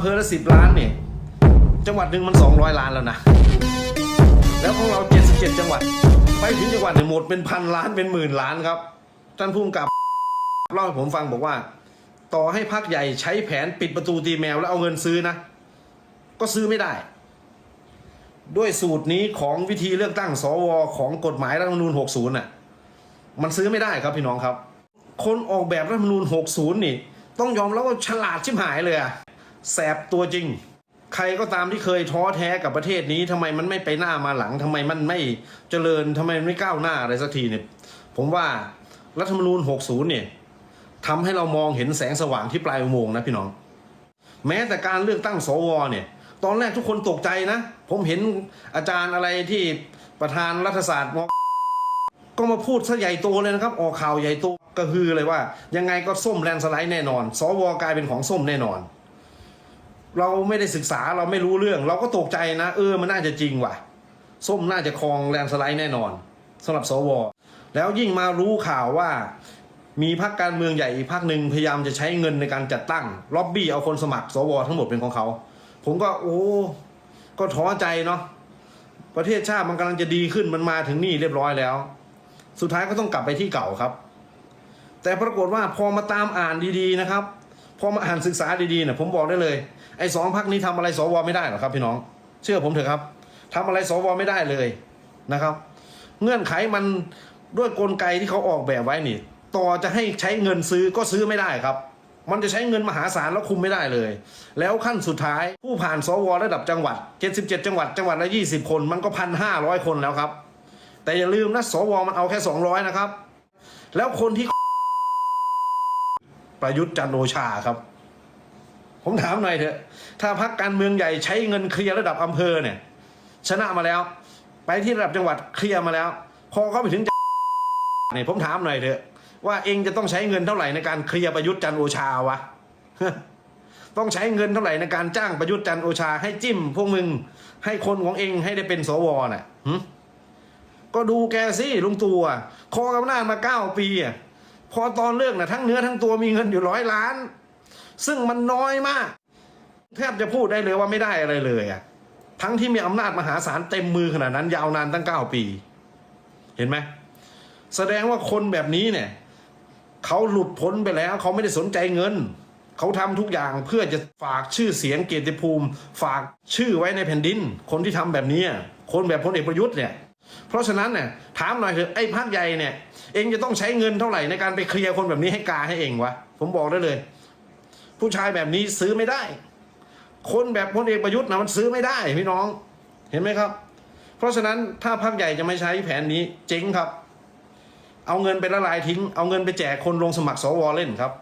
ำเภอละสิบล้านเนี่ยจังหวัดหนึ่งมันสองร้อยล้านแล้วนะ แล้วของเราเจ็ดสิบเจ็ดจังหวัด ไปถึงจังหวัดเนี่ยหมดเป็นพันล้านเป็นหมื่นล้านครับท่านผู้กำกับเล่าให้ผมฟังบอกว่า ต่อให้พักใหญ่ใช้แผนปิดประตูตีแมวแล้วเอาเงินซื้อนะ ก็ซื้อไม่ได้ ด้วยสูตรนี้ของวิธีเลือกตั้งสวของกฎหมายรัฐธรรมนูญ 60น่ะมันซื้อไม่ได้ครับพี่น้องครับ คนออกแบบรัฐธรรมนูญ 60 นี่ ต้องยอมรับว่าฉลาดชิบหายเลยอะ แสบตัวจริง ใครก็ตามที่เคยท้อแท้กับประเทศนี้ทำไมมันไม่ไปหน้ามาหลังทำไมมันไม่เจริญทำไมไม่ก้าวหน้าอะไรสักทีเนี่ยผมว่ารัฐธรรมนูญ 60 เนี่ยทำให้เรามองเห็นแสงสว่างที่ปลายอุโมงค์นะพี่น้อง แม้แต่การเลือกตั้งสวเนี่ย ตอนแรกทุกคนตกใจนะ ผมเห็นอาจารย์อะไรที่ประธานรัฐศาสตร์มก็มาพูดซะใหญ่โตเลยนะครับ ออกข่าวใหญ่โตก็คือเลยว่า ยังไงก็ส้มแลนสไลด์แน่นอน สวกลายเป็นของส้มแน่นอน เราไม่ได้ศึกษาเราไม่รู้เรื่อง เราก็ตกใจนะ เออมันน่าจะจริงว่ะ ส้มน่าจะครองแลนสไลด์แน่นอนสำหรับสวแล้วยิ่งมารู้ข่าวว่า มีพรรคการเมืองใหญ่อีกพรรคหนึ่งพยายามจะใช้เงินในการจัดตั้งล็อบบี้เอาคนสมัครสวทั้งหมดเป็นของเขา ผมก็โอ้ก็ท้อใจเนาะประเทศชาติมันกำลังจะดีขึ้นมันมาถึงนี่เรียบร้อยแล้ว สุดท้ายก็ต้องกลับไปที่เก่าครับ แต่ปรากฏว่าพอมาตามอ่านดีๆนะครับ พอมาอ่านศึกษาดีๆเนี่ยผมบอกได้เลยไอ้สองพักนี้ทำอะไรสวไม่ได้หรอกครับพี่น้อง เชื่อผมเถอะครับทำอะไรสวไม่ได้เลยนะครับ เงื่อนไขมันด้วยกลไกที่เขาออกแบบไว้นี่ ต่อจะให้ใช้เงินซื้อก็ซื้อไม่ได้ครับ มันจะใช้เงินมหาศาลแล้วคุมไม่ได้เลย แล้วขั้นสุดท้ายผู้ผ่านสวระดับจังหวัด 77 จังหวัดจังหวัดละ 20 คนมันก็พันห้าร้อยคนแล้วครับ แต่อย่าลืมนะสวมันเอาแค่ 200 นะครับ แล้วคนที่ ประยุทธ์จันโอชาครับ ผมถามหน่อยเถอะ ถ้าพักการเมืองใหญ่ใช้เงินเคลียร์ระดับอำเภอเนี่ย ชนะมาแล้ว ไปที่ระดับจังหวัดเคลียร์มาแล้ว พอเข้าไปถึงเนี่ยผมถามหน่อยเถอะ ว่าเองจะต้องใช้เงินเท่าไหร่ในการเคลียร์ประยุทธ์จันโอชาวะต้องใช้เงินเท่าไหร่ในการจ้างประยุทธ์จันโอชาให้จิ้มพวกมึงให้คนของเองให้ได้เป็นสวน่ะก็ดูแกสิลุงตู่อะครองอำนาจมาเก้าปีอะ พอตอนเลือกน่ะทั้งเนื้อทั้งตัวมีเงินอยู่ร้อยล้าน ซึ่งมันน้อยมาก แทบจะพูดได้เลยว่าไม่ได้อะไรเลยอะทั้งที่มีอำนาจมหาศาลเต็มมือขนาดนั้นยาวนานตั้งเก้าปี เห็นไหมแสดงว่าคนแบบนี้เนี่ยเขาหลุดพ้นไปแล้ว เขาไม่ได้สนใจเงิน เขาทำทุกอย่างเพื่อจะฝากชื่อเสียงเกียรติภูมิ ฝากชื่อไว้ในแผ่นดิน คนที่ทำแบบนี้คนแบบพลเอกประยุทธ์เนี่ย เพราะฉะนั้นเนี่ยถามหน่อยเถอะไอ้พักใหญ่เนี่ย เองจะต้องใช้เงินเท่าไหร่ในการไปเคลียร์คนแบบนี้ให้กาให้เองวะผมบอกได้เลย ผู้ชายแบบนี้ซื้อไม่ได้ คนแบบพลเอกประยุทธ์นะมันซื้อไม่ได้พี่น้องเห็นไหมครับ เพราะฉะนั้นถ้าพักใหญ่จะไม่ใช้แผนนี้เจ๊งครับ เอาเงินไปละลายทิ้ง เอาเงินไปแจกคนลงสมัครสวเล่นครับ